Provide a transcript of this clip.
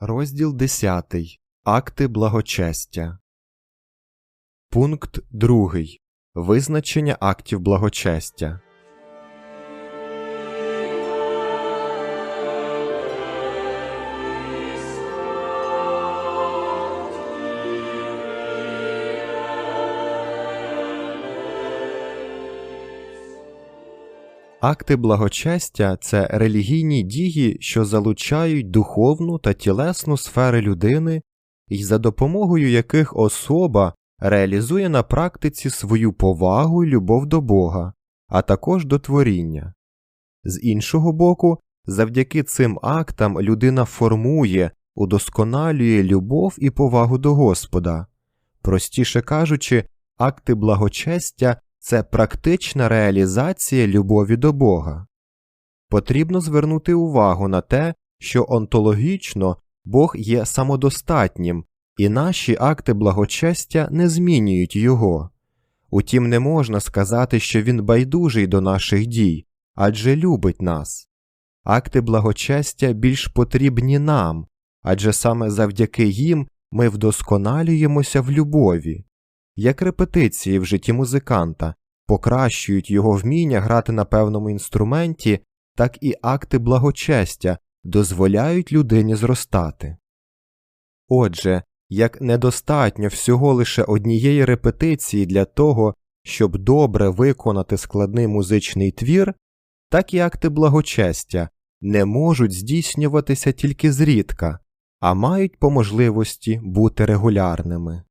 Розділ 10. Акти благочестя. Пункт 2. Визначення актів благочестя. Акти благочестя це релігійні дії, що залучають духовну та тілесну сфери людини і за допомогою яких особа реалізує на практиці свою повагу і любов до Бога, а також до творіння. З іншого боку, завдяки цим актам людина формує, удосконалює любов і повагу до Господа. Простіше кажучи, акти благочестя це практична реалізація любові до Бога. Потрібно звернути увагу на те, що онтологічно Бог є самодостатнім, і наші акти благочестя не змінюють його. Утім, не можна сказати, що він байдужий до наших дій, адже любить нас. Акти благочестя більш потрібні нам, адже саме завдяки їм ми вдосконалюємося в любові як репетиції в житті музиканта, покращують його вміння грати на певному інструменті, так і акти благочестя дозволяють людині зростати. Отже, як недостатньо всього лише однієї репетиції для того, щоб добре виконати складний музичний твір, так і акти благочестя не можуть здійснюватися тільки зрідка, а мають по можливості бути регулярними.